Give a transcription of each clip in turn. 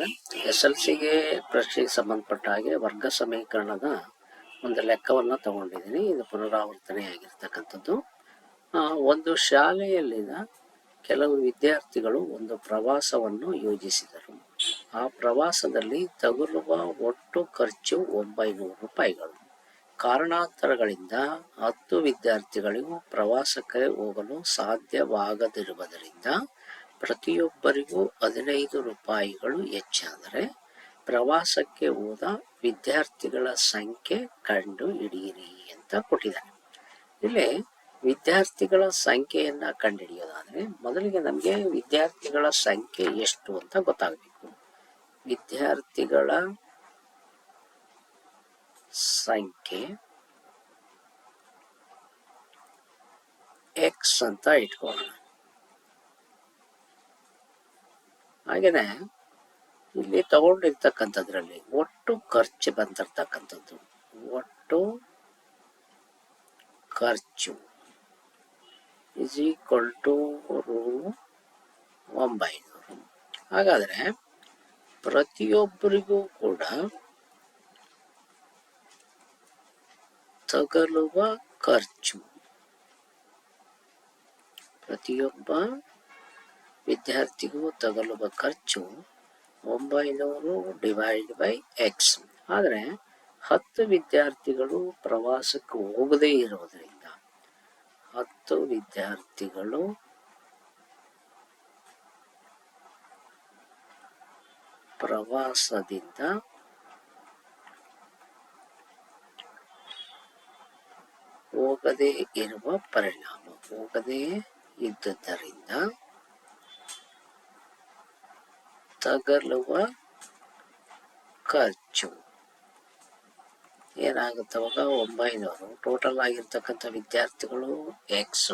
ಮಕ್ಕಳೇ S L ಸಿಗೆ ಪ್ರಶ್ನೆಗೆ ಸಂಬಂಧಪಟ್ಟ ಹಾಗೆ ವರ್ಗ ಸಮೀಕರಣದ ಒಂದು ಲೆಕ್ಕವನ್ನು ತಗೊಂಡಿದ್ದೀನಿ. ಇದು ಪುನರಾವರ್ತನೆ ಆಗಿರ್ತಕ್ಕಂಥದ್ದು. ಒಂದು ಶಾಲೆಯಲ್ಲಿನ ಕೆಲವು ವಿದ್ಯಾರ್ಥಿಗಳು ಒಂದು ಪ್ರವಾಸವನ್ನು ಯೋಜಿಸಿದರು. ಆ ಪ್ರವಾಸದಲ್ಲಿ ತಗುಲುವ ಒಟ್ಟು ಖರ್ಚು ಒಂಬೈನೂರು ರೂಪಾಯಿಗಳು. ಕಾರಣಾಂತರಗಳಿಂದ ಹತ್ತು ವಿದ್ಯಾರ್ಥಿಗಳಿಗೂ ಪ್ರವಾಸಕ್ಕೆ ಹೋಗಲು ಸಾಧ್ಯವಾಗದಿರುವುದರಿಂದ ಪ್ರತಿಯೊಬ್ಬರಿಗೂ ಹದಿನೈದು ರೂಪಾಯಿಗಳು ಹೆಚ್ಚಾದರೆ ಪ್ರವಾಸಕ್ಕೆ ಹೋದ ವಿದ್ಯಾರ್ಥಿಗಳ ಸಂಖ್ಯೆ ಕಂಡು ಹಿಡಿಯಿರಿ ಅಂತ ಕೊಟ್ಟಿದ್ದಾರೆ. ಇಲ್ಲಿ ವಿದ್ಯಾರ್ಥಿಗಳ ಸಂಖ್ಯೆಯನ್ನ ಕಂಡುಹಿಡಿಯೋದಾದ್ರೆ ಮೊದಲಿಗೆ ನಮಗೆ ವಿದ್ಯಾರ್ಥಿಗಳ ಸಂಖ್ಯೆ ಎಷ್ಟು ಅಂತ ಗೊತ್ತಾಗಬೇಕು. ವಿದ್ಯಾರ್ಥಿಗಳ ಸಂಖ್ಯೆ ಎಕ್ಸ್ ಅಂತ ಇಟ್ಕೊಳ್ಳೋಣ. ಹಾಗೇನೆ ಇಲ್ಲಿ ತಗೊಂಡಿರ್ತಕ್ಕಂಥದ್ರಲ್ಲಿ ಒಟ್ಟು ಖರ್ಚು ಬಂದಿರ್ತಕ್ಕಂಥದ್ದು. ಒಟ್ಟು ಖರ್ಚು. ಇಸ್ ಈಕ್ವಲ್ ಟು ರೂ ಒಂಬೈನೂರು. ಹಾಗಾದರೆ ಪ್ರತಿಯೊಬ್ಬರಿಗೂ ಕೂಡ ತಗಲುವ ಖರ್ಚು. ಪ್ರತಿಯೊಬ್ಬ ವಿದ್ಯಾರ್ಥಿಗೂ ತಗಲುವ ಖರ್ಚು ಒಂಬೈನೂರು ಡಿವೈಡ್ ಬೈ ಎಕ್ಸ್ ಆದರೆ ಹತ್ತು ವಿದ್ಯಾರ್ಥಿಗಳು ಪ್ರವಾಸಕ್ಕೆ ಹೋಗದೇ ಇರೋದರಿಂದ ಹತ್ತು ವಿದ್ಯಾರ್ಥಿಗಳು ಪ್ರವಾಸದಿಂದ ಹೋಗದೇ ಇರುವ ಪರಿಣಾಮ. ಹೋಗದೇ ಇದ್ದುದರಿಂದ ತಗಲುವ ಖರ್ಚು. ಏನಾಗುತ್ತೆ ಅವಾಗ? ಒಂಬೈನೂರು. ಟೋಟಲ್ ಆಗಿರ್ತಕ್ಕಂಥ ವಿದ್ಯಾರ್ಥಿಗಳು ಎಕ್ಸ್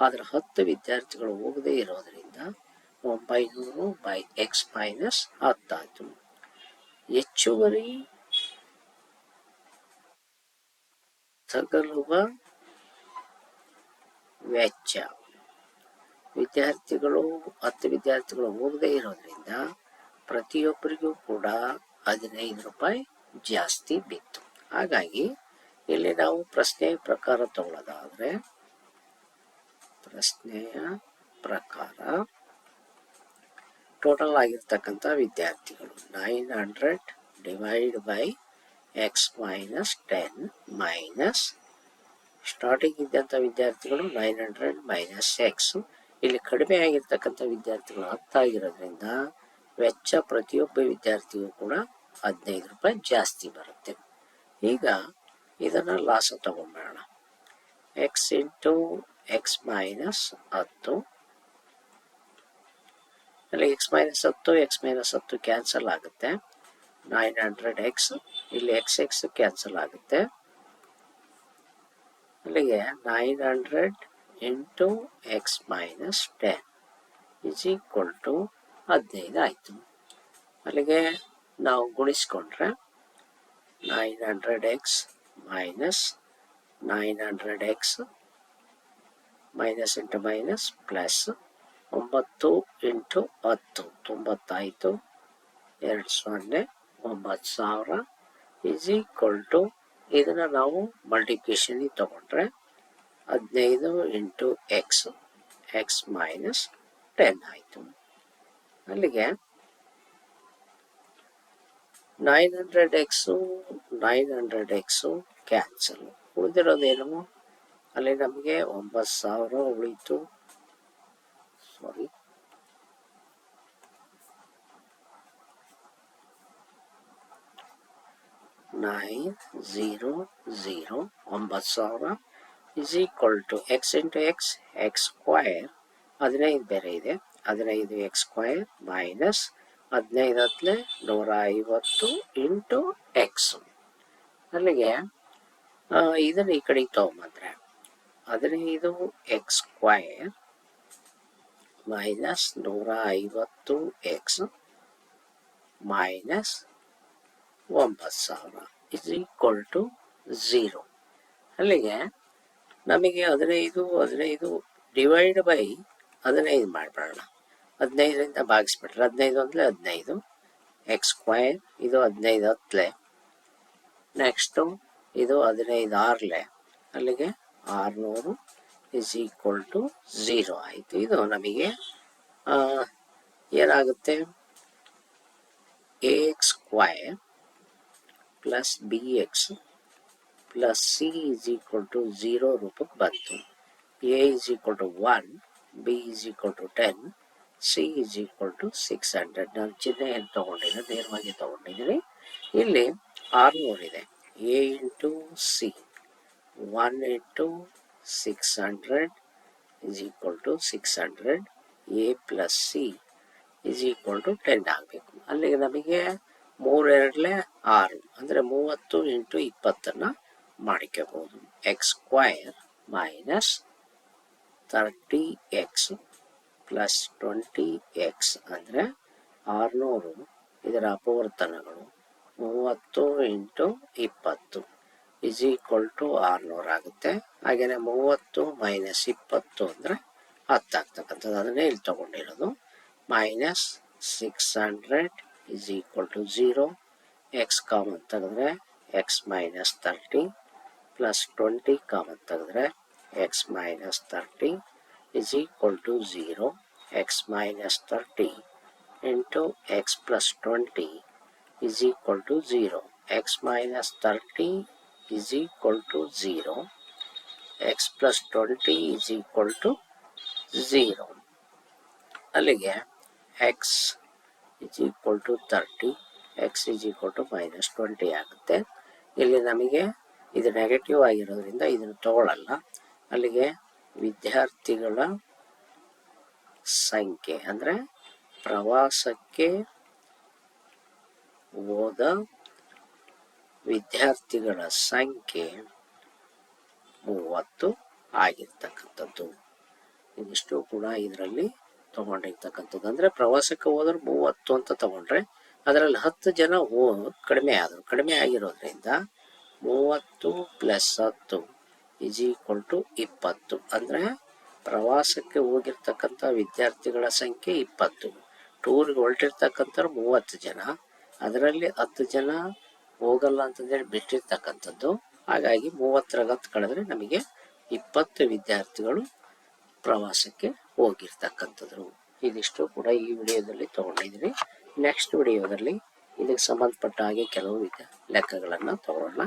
ಆದ್ರೆ ಹತ್ತು ವಿದ್ಯಾರ್ಥಿಗಳು ಹೋಗದೇ ಇರೋದರಿಂದ ಒಂಬೈನೂರು ಬೈ ಎಕ್ಸ್ ಮೈನಸ್ ಹತ್ತಾಯ್ತು. ಹೆಚ್ಚುವರಿ ತಗಲುವ ವೆಚ್ಚ. ವಿದ್ಯಾರ್ಥಿಗಳು ಹತ್ತು ವಿದ್ಯಾರ್ಥಿಗಳು ಹೋಗದೇ ಇರೋದ್ರಿಂದ ಪ್ರತಿಯೊಬ್ಬರಿಗೂ ಕೂಡ ಹದಿನೈದು ರೂಪಾಯಿ ಜಾಸ್ತಿ ಬಿತ್ತು. ಹಾಗಾಗಿ ಇಲ್ಲಿ ನಾವು ಪ್ರಶ್ನೆಯ ಪ್ರಕಾರ ತಗೊಳ್ಳೋದಾದ್ರೆ, ಪ್ರಶ್ನೆಯ ಪ್ರಕಾರ ಟೋಟಲ್ ಆಗಿರ್ತಕ್ಕಂಥ ವಿದ್ಯಾರ್ಥಿಗಳು nine hundred divide by X minus ten minus starting ಇದ್ದಂಥ ವಿದ್ಯಾರ್ಥಿಗಳು ನೈನ್ ಹಂಡ್ರೆಡ್ ಮೈನಸ್ ಎಕ್ಸ್ ಇಲ್ಲಿ ಕಡಿಮೆ ಆಗಿರ್ತಕ್ಕಂಥ ವಿದ್ಯಾರ್ಥಿಗಳು ಹತ್ತಾಗಿರೋದ್ರಿಂದ ವೆಚ್ಚ ಪ್ರತಿಯೊಬ್ಬ ವಿದ್ಯಾರ್ಥಿಗೂ ಕೂಡ ಹದಿನೈದು ರೂಪಾಯಿ ಜಾಸ್ತಿ ಬರುತ್ತೆ. ಈಗ ಇದನ್ನು ಲಾಸ ತಗೊಂಡ್ಬಿಡೋಣ. ಎಕ್ಸ್ ಇಂಟು ಎಕ್ಸ್ ಮೈನಸ್ ಹತ್ತು. ಅಲ್ಲಿ ಎಕ್ಸ್ ಮೈನಸ್ ಹತ್ತು ಎಕ್ಸ್ ಮೈನಸ್ ಹತ್ತು ಕ್ಯಾನ್ಸಲ್ ಆಗುತ್ತೆ. ನೈನ್ ಹಂಡ್ರೆಡ್ ಎಕ್ಸ್ ಇಲ್ಲಿ ಎಕ್ಸ್ ಎಕ್ಸ್ ಕ್ಯಾನ್ಸಲ್ ಆಗುತ್ತೆ. ಅಲ್ಲಿಗೆ nine hundred into X minus ten is equal to ಹದಿನೈದು ಆಯಿತು. ಅಲ್ಲಿಗೆ ನಾವು ಗುಣಿಸ್ಕೊಂಡ್ರೆ nine hundred X minus nine hundred X minus into minus plus ಒಂಬತ್ತು ಇಂಟು ಹತ್ತು. ತೊಂಬತ್ತಾಯಿತು. ಎರಡು ಸೊನ್ನೆ ಒಂಬತ್ತು ಸಾವಿರ ಈಸ್ ಈಕ್ವಲ್ ಟು ಇದನ್ನು ನಾವು ಮಲ್ಟಿಪ್ಲಿಕೇಶನ್ ತಗೊಂಡ್ರೆ ಹದಿನೈದು into X X minus ten ಆಯಿತು. ಅಲ್ಲಿಗೆ nine hundred X, nine hundred X cancel. ಉಳಿದಿರೋದೇನು ಅಲ್ಲಿ ನಮಗೆ ಒಂಬತ್ತು ಸಾವಿರ ಉಳಿತು. ಸಾರಿ ನೈನ್ ಝೀರೋ ಝೀರೋ ಒಂಬತ್ತು ಸಾವಿರ is equal to X into X X square ಹದಿನೈದು ಬೇರೆ ಇದೆ ಹದಿನೈದು ಎಕ್ಸ್ ಸ್ಕ್ವೈರ್ ಮೈನಸ್ ಹದಿನೈದು ಹತ್ತಲೆ ನೂರ ಐವತ್ತು ಇಂಟು ಎಕ್ಸ್ ಅಲ್ಲಿಗೆ ಆ, ಇದನ್ನ ಈ ಕಡೆಗೆ ತಗೊಂಬಂದ್ರೆ ಹದಿನೈದು ಎಕ್ಸ್ ಸ್ಕ್ವೈರ್ ಮೈನಸ್ ನೂರ ಐವತ್ತು ಎಕ್ಸ್ ಮೈನಸ್ ಒಂಬತ್ತು ಸಾವಿರ ಇಸ್ ಈಕ್ವಲ್ ಟು ಝೀರೋ ಅಲ್ಲಿಗೆ ನಮಗೆ ಹದಿನೈದು ಹದಿನೈದು ಡಿವೈಡ್ ಬೈ ಹದಿನೈದು ಮಾಡಿಬಿಡೋಣ ಹದಿನೈದರಿಂದ ಭಾಗಿಸ್ಬಿಟ್ರೆ ಹದಿನೈದು ಅಂದರೆ ಹದಿನೈದು. ಎಕ್ಸ್ ಸ್ಕ್ವೈರ್ ಇದು ಹದಿನೈದು ಹತ್ತಲೆ. ನೆಕ್ಸ್ಟು ಇದು ಹದಿನೈದು ಆರಲೆ. ಅಲ್ಲಿಗೆ ಆರುನೂರು ಇಸ್ ಈಕ್ವಲ್ ಟು ಝೀರೋ ಆಯಿತು. ಇದು ನಮಗೆ ಏನಾಗುತ್ತೆ? A X square plus B X plus C is equal to zero ರೂಪಕ್ಕೆ ಬಂತು. Is equal to one B is equal to ten C is equal to six hundred ನಾನು ಚಿಹ್ನೆಯನ್ನು ತಗೊಂಡಿದ್ದೀನಿ ನೇರವಾಗಿ ತಗೊಂಡಿದ್ದೀನಿ ಇಲ್ಲಿ ಆರುನೂರು ಇದೆ A into C one into six hundred is equal to six hundred A plus C is equal to ten ಆಗಬೇಕು. ಅಲ್ಲಿಗೆ ನಮಗೆ ಮೂರೆರಡಲೆ ಆರು, ಅಂದರೆ ಮೂವತ್ತು ಇಂಟು ಇಪ್ಪತ್ತನ್ನು ಮಾಡಿಕೋಬಹುದು. X square minus thirty X plus twenty X ಅಂದರೆ ಆರುನೂರು. ಇದರ ಅಪವರ್ತನಗಳು ಮೂವತ್ತು ಇಂಟು ಇಪ್ಪತ್ತು. ಇಸ್ ಈಕ್ವಲ್ ಟು ಆರುನೂರು ಆಗುತ್ತೆ. ಹಾಗೆಯೇ ಮೂವತ್ತು ಮೈನಸ್ ಇಪ್ಪತ್ತು ಅಂದರೆ ಹತ್ತಾಗ್ತಕ್ಕಂಥದ್ದು ಅದನ್ನೇ ಇಲ್ಲಿ ತೊಗೊಂಡಿರೋದು. Minus six hundred is equal to zero X common ತೆಗೆದ್ರೆ X minus thirty plus twenty common ತೆಗೆದ್ರೆ x minus thirty is equal to 0 x minus 30 into x plus 20 is equal to 0 x minus 30 is equal to 0 x plus 20 is equal to 0 ಅಲ್ಲಿಗೆ x is equal to 30 x is equal to minus 20 ಆಗುತ್ತೆ ಇಲ್ಲಿ ನಮಗೆ ಇದು negative ಆಗಿರೋದ್ರಿಂದ ಇದನ್ನು ತಗೊಳ್ಳಲ್ಲ. ಅಲ್ಲಿಗೆ ವಿದ್ಯಾರ್ಥಿಗಳ ಸಂಖ್ಯೆ ಅಂದರೆ ಪ್ರವಾಸಕ್ಕೆ ಹೋದ ವಿದ್ಯಾರ್ಥಿಗಳ ಸಂಖ್ಯೆ ಮೂವತ್ತು ಆಗಿರ್ತಕ್ಕಂಥದ್ದು. ಇದಿಷ್ಟು ಕೂಡ ಇದರಲ್ಲಿ ತಗೊಂಡಿರ್ತಕ್ಕಂಥದ್ದು. ಅಂದರೆ ಪ್ರವಾಸಕ್ಕೆ ಹೋದ್ರೆ ಮೂವತ್ತು ಅಂತ ತಗೊಂಡ್ರೆ ಅದರಲ್ಲಿ ಹತ್ತು ಜನ ಹೋ ಕಡಿಮೆ ಆದರು. ಕಡಿಮೆ ಆಗಿರೋದ್ರಿಂದ ಮೂವತ್ತು ಪ್ಲಸ್ ಹತ್ತು ಇಸ್ ಈಕ್ವಲ್ ಟು ಇಪ್ಪತ್ತು. ಅಂದರೆ ಪ್ರವಾಸಕ್ಕೆ ಹೋಗಿರ್ತಕ್ಕಂಥ ವಿದ್ಯಾರ್ಥಿಗಳ ಸಂಖ್ಯೆ ಇಪ್ಪತ್ತು. ಟೂರ್ಗೆ ಹೊರಟಿರ್ತಕ್ಕಂಥವ್ರು ಮೂವತ್ತು ಜನ. ಅದರಲ್ಲಿ ಹತ್ತು ಜನ ಹೋಗಲ್ಲ ಅಂತಂದೇಳಿ ಬಿಟ್ಟಿರ್ತಕ್ಕಂಥದ್ದು. ಹಾಗಾಗಿ ಮೂವತ್ತರಾಗ ಹತ್ತು ಕಳೆದ್ರೆ ನಮಗೆ ಇಪ್ಪತ್ತು ವಿದ್ಯಾರ್ಥಿಗಳು ಪ್ರವಾಸಕ್ಕೆ ಹೋಗಿರ್ತಕ್ಕಂಥದ್ರು. ಇದಿಷ್ಟು ಕೂಡ ಈ ವಿಡಿಯೋದಲ್ಲಿ ತಗೊಂಡಿದ್ದೀನಿ. ನೆಕ್ಸ್ಟ್ ವಿಡಿಯೋದಲ್ಲಿ ಇದಕ್ಕೆ ಸಂಬಂಧಪಟ್ಟ ಹಾಗೆ ಕೆಲವು ಲೆಕ್ಕಗಳನ್ನು ತಗೊಳ್ಳೋಣ.